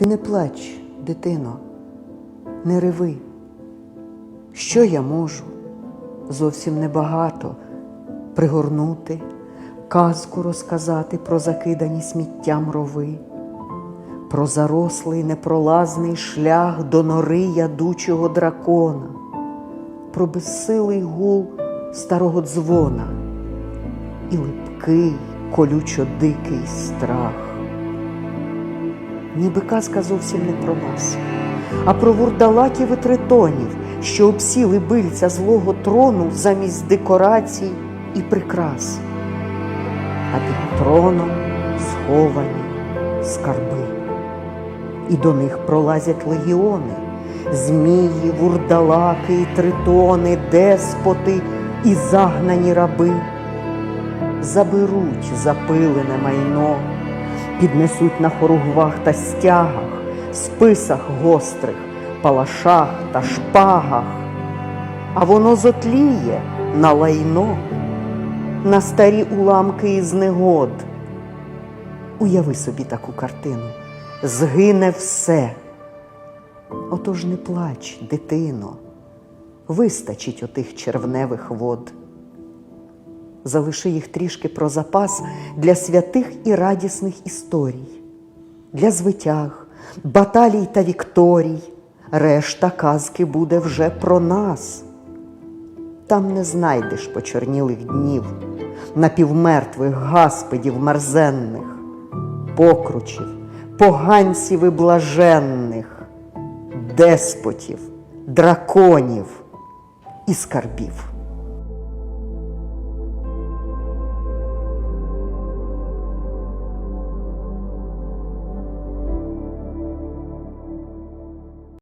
Ти не плач, дитино, не реви. Що я можу? Зовсім небагато пригорнути, казку розказати про закидані сміттям рови, про зарослий непролазний шлях до нори ядучого дракона, про безсилий гул старого дзвона і липкий, колючо дикий страх. Ніби казка зовсім не про нас, а про вурдалаків і тритонів, що обсіли бильця злого трону замість декорацій і прикрас. А під троном сховані скарби. І до них пролазять легіони, змії, вурдалаки і тритони, деспоти і загнані раби. Заберуть запилене майно, піднесуть на хоругвах та стягах, списах гострих, палашах та шпагах, а воно зотліє на лайно, на старі уламки із негод. Уяви собі таку картину, згине все. Отож не плач, дитино, вистачить отих червневих вод залиши їх трішки про запас для святих і радісних історій, для звитяг, баталій та вікторій. Решта казки буде вже про нас. Там не знайдеш почорнілих днів, напівмертвих гаспидів мерзенних, покручів, поганців і блаженних, деспотів, драконів і скарбів.